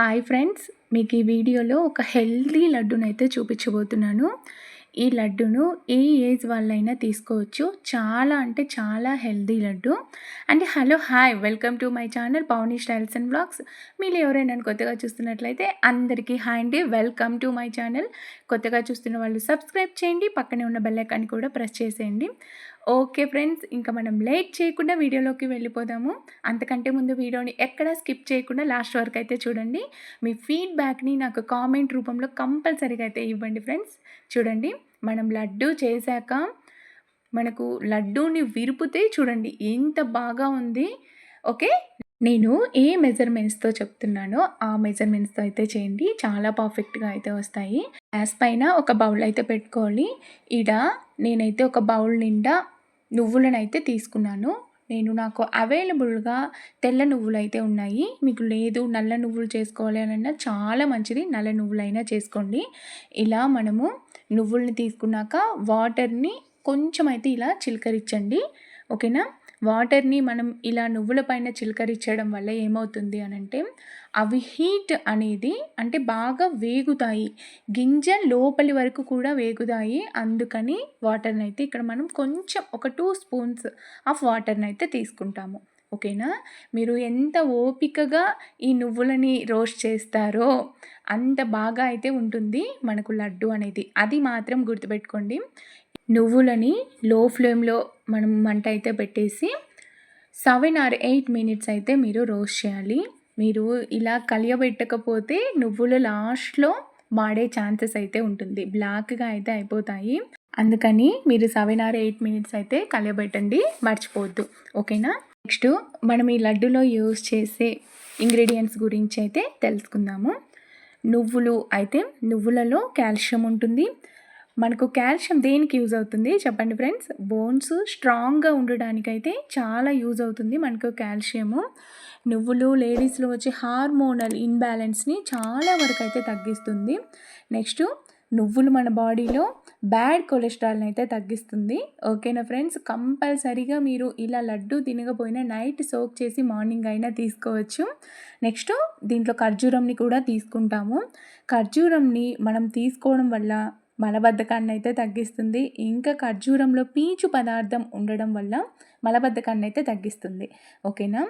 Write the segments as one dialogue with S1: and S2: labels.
S1: Hi friends మీకు ఈ వీడియోలో ఒక హెల్దీ లడ్డును అయితే చూపించబోతున్నాను. ఈ లడ్డును ఏ ఏజ్ వాళ్ళైనా తీసుకోవచ్చు. చాలా అంటే చాలా healthy laddu. And hello hi welcome to my channel Pavani styles and blogs. మీరు ఎవరైనా కొత్తగా చూస్తున్నట్లయితే అందరికీ హాయ్ అండి వెల్కమ్ టు మై ఛానల్. కొత్తగా చూస్తున్న వాళ్ళు సబ్స్క్రైబ్ చేయండి పక్కనే ఉన్న బెల్లైకాన్ని కూడా ప్రెస్ చేసేయండి. ఓకే ఫ్రెండ్స్ ఇంకా మనం లేట్ చేయకుండా వీడియోలోకి వెళ్ళిపోదాము. అంతకంటే ముందు వీడియోని ఎక్కడ స్కిప్ చేయకుండా లాస్ట్ వరకు అయితే చూడండి. మీ ఫీడ్బ్యాక్ని నాకు కామెంట్ రూపంలో కంపల్సరీగా అయితే ఇవ్వండి ఫ్రెండ్స్. చూడండి మనం లడ్డు చేశాక మనకు లడ్డూని విరిపితే చూడండి ఎంత బాగా ఉంది. ఓకే నేను ఏ మెజర్మెంట్స్తో చెప్తున్నానో ఆ మెజర్మెంట్స్తో అయితే చేయండి. చాలా పర్ఫెక్ట్గా అయితే వస్తాయి. గ్యాస్ పైన ఒక బౌల్ అయితే పెట్టుకోవాలి. ఇడ నేనైతే ఒక బౌల్ నిండా నువ్వులనైతే తీసుకున్నాను. నేను నాకు అవైలబుల్గా తెల్ల నువ్వులు అయితే ఉన్నాయి. మీకు లేదు నల్ల నువ్వులు చేసుకోవాలి అని చాలా మంచిది. నల్ల నువ్వులైనా చేసుకోండి. ఇలా మనము నువ్వుల్ని తీసుకున్నాక వాటర్ని కొంచెం అయితే ఇలా చిలకరించండి ఓకేనా? వాటర్ని మనం ఇలా నువ్వుల పైన చిలకరించడం వల్ల ఏమవుతుంది అని అంటే అవి హీట్ అనేది అంటే బాగా వేగుతాయి. గింజ లోపలి వరకు కూడా వేగుతాయి. అందుకని వాటర్ని అయితే ఇక్కడ మనం కొంచెం ఒక టూ స్పూన్స్ ఆఫ్ వాటర్ని అయితే తీసుకుంటాము. ఓకేనా? మీరు ఎంత ఓపికగా ఈ నువ్వులని రోస్ట్ చేస్తారో అంత బాగా అయితే ఉంటుంది మనకు లడ్డు అనేది. అది మాత్రం గుర్తుపెట్టుకోండి. నువ్వులని లో ఫ్లేమ్లో మనం మంట అయితే పెట్టేసి సెవెన్ ఆర్ ఎయిట్ మినిట్స్ అయితే మీరు రోస్ట్ చేయాలి. మీరు ఇలా కలియబెట్టకపోతే నువ్వులు లాస్ట్లో మాడే ఛాన్సెస్ అయితే ఉంటుంది. బ్లాక్గా అయితే అయిపోతాయి. అందుకని మీరు సెవెన్ ఆర్ ఎయిట్ మినిట్స్ అయితే కలియబెట్టండి. మర్చిపోవద్దు. ఓకేనా? నెక్స్ట్ మనం ఈ లడ్డులో యూస్ చేసే ఇంగ్రీడియంట్స్ గురించి అయితే తెలుసుకుందాము. నువ్వులు అయితే నువ్వులలో కాల్షియం ఉంటుంది. మనకు కాల్షియం దేనికి యూజ్ అవుతుంది చెప్పండి ఫ్రెండ్స్? బోన్స్ స్ట్రాంగ్గా ఉండడానికైతే చాలా యూజ్ అవుతుంది మనకు కాల్షియము నువ్వులు లేడీస్లో వచ్చే హార్మోనల్ ఇన్బ్యాలెన్స్ని చాలా వరకు అయితే తగ్గిస్తుంది. నెక్స్ట్ నువ్వులు మన బాడీలో బ్యాడ్ కొలెస్ట్రాల్ని అయితే తగ్గిస్తుంది. ఓకేనా ఫ్రెండ్స్? కంపల్సరీగా మీరు ఇలా లడ్డు తినకపోయినా నైట్ సోక్ చేసి మార్నింగ్ అయినా తీసుకోవచ్చు. నెక్స్ట్ దీంట్లో ఖర్జూరంని కూడా తీసుకుంటాము. ఖర్జూరంని మనం తీసుకోవడం వల్ల మలబద్ధకాన్ని అయితే తగ్గిస్తుంది. ఇంకా ఖర్జూరంలో పీచు పదార్థం ఉండడం వల్ల మలబద్ధకాన్ని అయితే తగ్గిస్తుంది. ఓకేనా?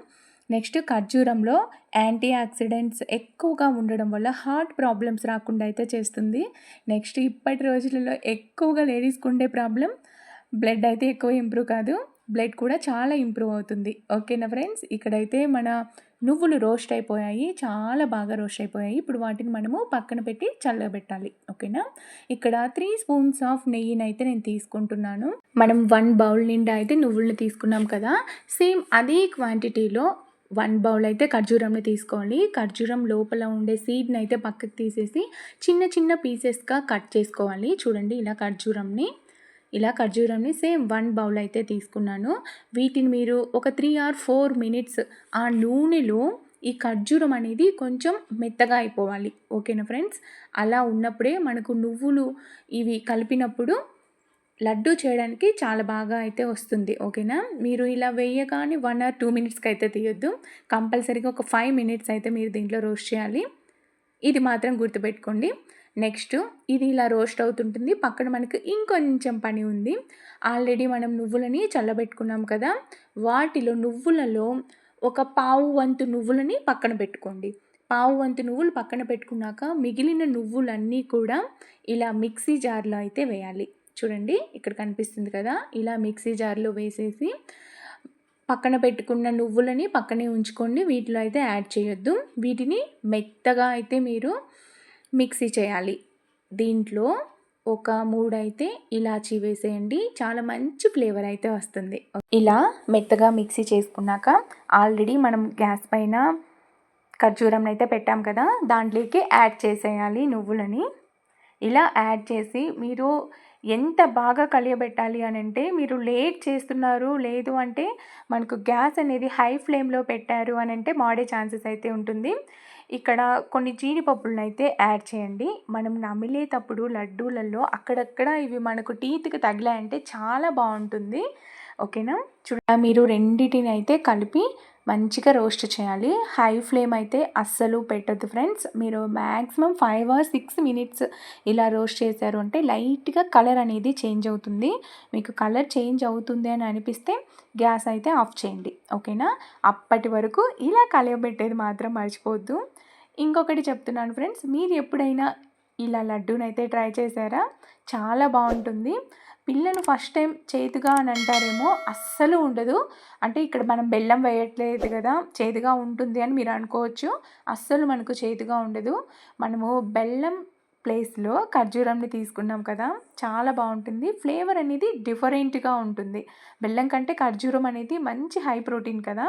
S1: నెక్స్ట్ ఖర్జూరంలో యాంటీ ఆక్సిడెంట్స్ ఎక్కువగా ఉండడం వల్ల హార్ట్ ప్రాబ్లమ్స్ రాకుండా అయితే చేస్తుంది. నెక్స్ట్ ఇప్పటి రోజులలో ఎక్కువగా లేడీస్కి ఉండే ప్రాబ్లం బ్లడ్ అయితే ఎక్కువ ఇంప్రూవ్ కాదు. బ్లడ్ కూడా చాలా ఇంప్రూవ్ అవుతుంది. ఓకేనా ఫ్రెండ్స్? ఇక్కడైతే మన నువ్వులు రోస్ట్ అయిపోయాయి. చాలా బాగా రోస్ట్ అయిపోయాయి. ఇప్పుడు వాటిని మనము పక్కన పెట్టి చల్లబెట్టాలి. ఓకేనా? ఇక్కడ త్రీ స్పూన్స్ ఆఫ్ నెయ్యిని అయితే నేను తీసుకుంటున్నాను. మనం వన్ బౌల్ నిండా అయితే నువ్వులను తీసుకున్నాం కదా. సేమ్ అదే క్వాంటిటీలో వన్ బౌల్ అయితే ఖర్జూరంని తీసుకోవాలి ఖర్జూరం లోపల ఉండే సీడ్ని అయితే పక్కకు తీసేసి చిన్న చిన్న పీసెస్గా కట్ చేసుకోవాలి. చూడండి ఇలా ఖర్జూరంని. ఇలా ఖర్జూరంని సేమ్ వన్ బౌల్ అయితే తీసుకున్నాను. వీటిని మీరు ఒక త్రీ ఆర్ ఫోర్ మినిట్స్ ఆ నూనెలో ఈ ఖర్జూరం అనేది కొంచెం మెత్తగా అయిపోవాలి. ఓకేనా ఫ్రెండ్స్? అలా ఉన్నప్పుడే మనకు నువ్వులు ఇవి కలిపినప్పుడు లడ్డు చేయడానికి చాలా బాగా అయితే వస్తుంది ఓకేనా? మీరు ఇలా వేయగానే వన్ ఆర్ టూ మినిట్స్కి అయితే తీయొద్దు. కంపల్సరీగా ఒక ఫైవ్ మినిట్స్ అయితే మీరు దీంట్లో రోస్ట్ చేయాలి. ఇది మాత్రం గుర్తుపెట్టుకోండి. నెక్స్ట్ ఇది ఇలా రోస్ట్ అవుతుంటుంది. పక్కన మనకు ఇంకొంచెం పని ఉంది. ఆల్రెడీ మనం నువ్వులని చల్లబెట్టుకున్నాం కదా? వాటిలో నువ్వులలో ఒక పావు వంతు నువ్వులని పక్కన పెట్టుకోండి. పావు వంతు నువ్వులు పక్కన పెట్టుకున్నాక మిగిలిన నువ్వులన్నీ కూడా ఇలా మిక్సీ జార్లో అయితే వేయాలి. చూడండి ఇక్కడ కనిపిస్తుంది కదా ఇలా మిక్సీ జార్లో వేసేసి పక్కన పెట్టుకున్న నువ్వులని పక్కనే ఉంచుకోండి వీటిలో అయితే యాడ్ చేయొద్దు. వీటిని మెత్తగా అయితే మీరు మిక్సీ చేయాలి. దీంట్లో ఒక మూడు అయితే ఇలాచీ వేసేయండి చాలా మంచి ఫ్లేవర్ అయితే వస్తుంది. ఇలా మెత్తగా మిక్సీ చేసుకున్నాక ఆల్రెడీ మనం గ్యాస్ పైన ఖర్జూరం అయితే పెట్టాం కదా దాంట్లోకి యాడ్ చేసేయాలి నువ్వులని. ఇలా యాడ్ చేసి మీరు ఎంత బాగా కలియబెట్టాలి అని అంటే మీరు లేట్ చేస్తున్నారు లేదు అంటే మనకు గ్యాస్ అనేది హై ఫ్లేమ్లో పెట్టారు అని అంటే మాడే ఛాన్సెస్ అయితే ఉంటుంది. ఇక్కడ కొన్ని జీడిపప్పులను అయితే యాడ్ చేయండి. మనం నమిలేటప్పుడు లడ్డూలలో అక్కడక్కడ ఇవి మనకు టీత్కి తగిలాయంటే చాలా బాగుంటుంది. ఓకేనా? చూడ మీరు రెండింటిని అయితే కలిపి మంచిగా రోస్ట్ చేయాలి. హై ఫ్లేమ్ అయితే అస్సలు పెట్టద్దు ఫ్రెండ్స్. మీరు maximum five or six minutes ఇలా రోస్ట్ చేశారు అంటే లైట్గా కలర్ అనేది చేంజ్ అవుతుంది. మీకు కలర్ చేంజ్ అవుతుంది అని అనిపిస్తే గ్యాస్ అయితే ఆఫ్ చేయండి. ఓకేనా? అప్పటి వరకు ఇలా కలియబెట్టేది మాత్రం మర్చిపోవద్దు. ఇంకొకటి చెప్తున్నాను ఫ్రెండ్స్. మీరు ఎప్పుడైనా ఇలా లడ్డూనైతే ట్రై చేశారా? చాలా బాగుంటుంది. పిల్లలు ఫస్ట్ టైం చేదుగా అని అంటారేమో అస్సలు ఉండదు. అంటే ఇక్కడ మనం బెల్లం వేయట్లేదు కదా చేదుగా ఉంటుంది అని మీరు అనుకోవచ్చు. అస్సలు మనకు చేదుగా ఉండదు. మనము బెల్లం ప్లేస్లో ఖర్జూరంని తీసుకున్నాం కదా చాలా బాగుంటుంది. ఫ్లేవర్ అనేది డిఫరెంట్గా ఉంటుంది. బెల్లం కంటే ఖర్జూరం అనేది మంచి హై ప్రోటీన్ కదా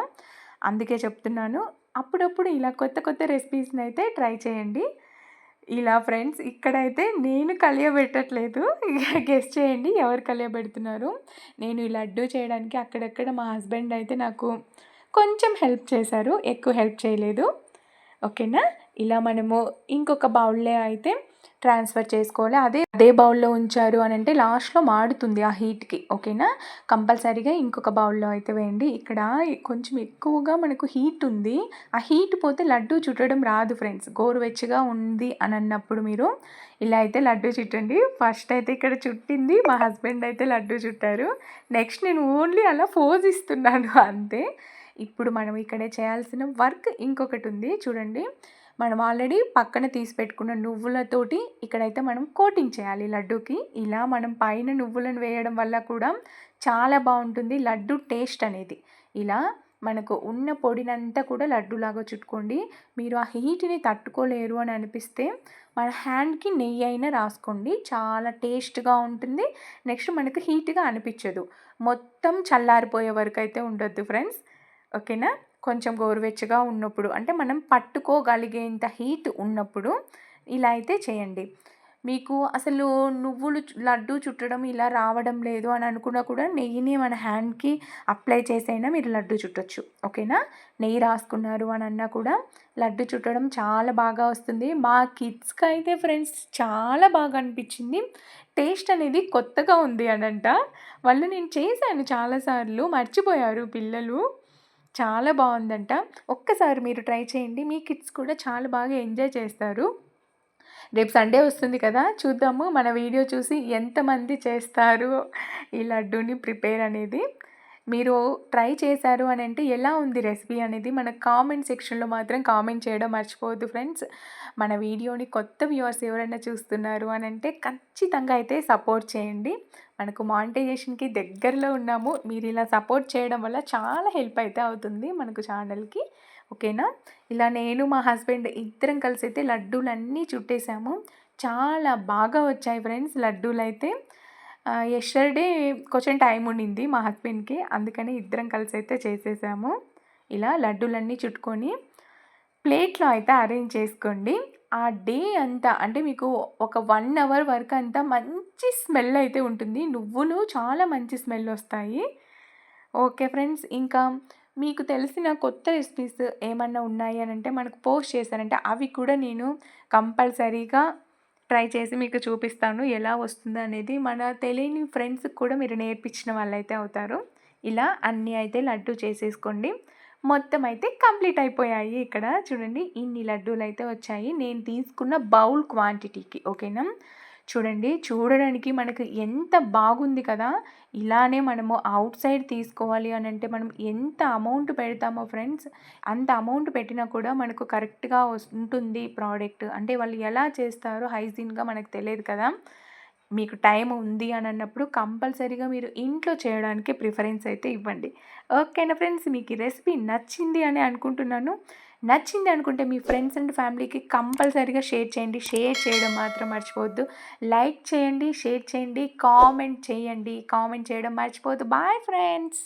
S1: అందుకే చెప్తున్నాను. అప్పుడప్పుడు ఇలా కొత్త కొత్త రెసిపీస్ని అయితే ట్రై చేయండి. ఇలా ఫ్రెండ్స్ ఇక్కడైతే నేను కలియబెట్టట్లేదు. గెస్ట్ చేయండి ఎవరు కలియబెడుతున్నారు. నేను ఈ లడ్డు చేయడానికి అక్కడక్కడ మా హస్బెండ్ అయితే నాకు కొంచెం హెల్ప్ చేశారు. ఎక్కువ హెల్ప్ చేయలేదు. ఓకేనా? ఇలా మనము ఇంకొక బౌల్లో అయితే ట్రాన్స్ఫర్ చేసుకోవాలి. అదే అదే బౌల్లో ఉంచారు అని అంటే లాస్ట్లో మాడుతుంది ఆ హీట్కి ఓకేనా? కంపల్సరీగా ఇంకొక బౌల్లో అయితే వేయండి. ఇక్కడ కొంచెం ఎక్కువగా మనకు హీట్ ఉంది. ఆ హీట్ పోతే లడ్డు చుట్టడం రాదు ఫ్రెండ్స్. గోరువెచ్చగా ఉంది అని అన్నప్పుడు మీరు ఇలా అయితే లడ్డు చుట్టండి. ఫస్ట్ అయితే ఇక్కడ చుట్టింది మా హస్బెండ్ అయితే లడ్డు చుట్టారు. నెక్స్ట్ నేను ఓన్లీ అలా ఫోజ్ ఇస్తున్నాను అంతే. ఇప్పుడు మనం ఇక్కడే చేయాల్సిన వర్క్ ఇంకొకటి ఉంది చూడండి. మనం ఆల్రెడీ పక్కన తీసి పెట్టుకున్న నువ్వులతోటి ఇక్కడైతే మనం కోటింగ్ చేయాలి లడ్డూకి. ఇలా మనం పైన నువ్వులను వేయడం వల్ల కూడా చాలా బాగుంటుంది లడ్డు టేస్ట్ అనేది. ఇలా మనకు ఉన్న పొడినంతా కూడా లడ్డూలాగా చుట్టుకోండి. మీరు ఆ హీట్ని తట్టుకోలేరు అని అనిపిస్తే మన హ్యాండ్కి నెయ్యి అయినా రాసుకోండి. చాలా టేస్ట్గా ఉంటుంది. నెక్స్ట్ మనకు హీట్గా అనిపించదు. మొత్తం చల్లారిపోయే వరకు అయితే ఉండొద్దు ఫ్రెండ్స్. ఓకేనా? కొంచెం గోరువెచ్చగా ఉన్నప్పుడు అంటే మనం పట్టుకోగలిగేంత హీట్ ఉన్నప్పుడు ఇలా అయితే చేయండి. మీకు అసలు నువ్వులు లడ్డు చుట్టడం ఇలా రావడం లేదు అని అనుకున్నా కూడా నెయ్యిని మన హ్యాండ్కి అప్లై చేసైనా మీరు లడ్డు చుట్టచ్చు. ఓకేనా? నెయ్యి రాసుకున్నారు అని అన్నా కూడా లడ్డు చుట్టడం చాలా బాగా వస్తుంది. మా కిడ్స్కి అయితే ఫ్రెండ్స్ చాలా బాగా అనిపించింది. టేస్ట్ అనేది కొత్తగా ఉంది అనంట. వాళ్ళు నేను చేశాను చాలాసార్లు మర్చిపోయారు పిల్లలు. చాలా బాగుందంట. ఒక్కసారి మీరు ట్రై చేయండి. మీ కిడ్స్ కూడా చాలా బాగా ఎంజాయ్ చేస్తారు. రేపు సండే వస్తుంది కదా చూద్దాము. మన వీడియో చూసి ఎంతమంది చేస్తారు ఈ లడ్డూని ప్రిపేర్ అనేది. మీరు ట్రై చేశారు అని అంటే ఎలా ఉంది రెసిపీ అనేది మన కామెంట్ సెక్షన్లో మాత్రం కామెంట్ చేయడం మర్చిపోవద్దు ఫ్రెండ్స్. మన వీడియోని కొత్త వ్యూవర్స్ ఎవరైనా చూస్తున్నారు అని అంటే ఖచ్చితంగా అయితే సపోర్ట్ చేయండి. మనకు మానిటైజేషన్కి దగ్గరలో ఉన్నాము. మీరు ఇలా సపోర్ట్ చేయడం వల్ల చాలా హెల్ప్ అయితే అవుతుంది మనకు ఛానల్కి. ఓకేనా? ఇలా నేను మా హస్బెండ్ ఇద్దరం కలిసి అయితే లడ్డూలన్నీ చుట్టేసాము. చాలా బాగా వచ్చాయి ఫ్రెండ్స్ లడ్డూలు అయితే ఎస్టర్డే కొంచెం టైం ఉండింది మా హస్బెండ్కి. అందుకని ఇద్దరం కలిసి అయితే చేసేసాము. ఇలా లడ్డూలన్నీ చుట్టుకొని ప్లేట్లో అయితే అరేంజ్ చేసుకోండి. ఆ డే అంతా అంటే మీకు ఒక వన్ అవర్ వరకు అంతా మంచి స్మెల్ అయితే ఉంటుంది. నువ్వులు చాలా మంచి స్మెల్ వస్తాయి. ఓకే ఫ్రెండ్స్ ఇంకా మీకు తెలిసిన కొత్త రెసిపీస్ ఏమన్నా ఉన్నాయి అని అంటే మనకు పోస్ట్ చేశారంటే అవి కూడా నేను కంపల్సరీగా ట్రై చేసి మీకు చూపిస్తాను. ఎలా వస్తుందో అనేది మన తెలియని ఫ్రెండ్స్కి కూడా మీరు నేర్పించిన వాళ్ళైతే అవుతారు. ఇలా అన్నీ అయితే లడ్డు చేసేసుకోండి. మొత్తం అయితే కంప్లీట్ అయిపోయాయి ఇక్కడ. చూడండి ఇన్ని లడ్డూలు అయితే వచ్చాయి. నేను తీసుకున్న బౌల్ క్వాంటిటీకి ఓకేనా? చూడండి చూడడానికి మనకు ఎంత బాగుంది కదా! ఇలానే మనము అవుట్ సైడ్ తీసుకోవాలి అని అంటే మనం ఎంత అమౌంట్ పెడతామో ఫ్రెండ్స్ అంత అమౌంట్ పెట్టినా కూడా మనకు కరెక్ట్గా ఉంటుంది ప్రోడక్ట్. అంటే వాళ్ళు ఎలా చేస్తారో హైజీన్గా మనకు తెలియదు కదా! మీకు టైం ఉంది అని అన్నప్పుడు కంపల్సరీగా మీరు ఇంట్లో చేయడానికి ప్రిఫరెన్స్ అయితే ఇవ్వండి. ఓకేనా ఫ్రెండ్స్? మీకు ఈ రెసిపీ నచ్చింది అని అనుకుంటున్నాను. నచ్చింది అనుకుంటే మీ ఫ్రెండ్స్ అండ్ ఫ్యామిలీకి కంపల్సరీగా షేర్ చేయండి. షేర్ చేయడం మాత్రం మర్చిపోవద్దు. లైక్ చేయండి షేర్ చేయండి కామెంట్ చేయండి. కామెంట్ చేయడం మర్చిపోవద్దు. Bye friends!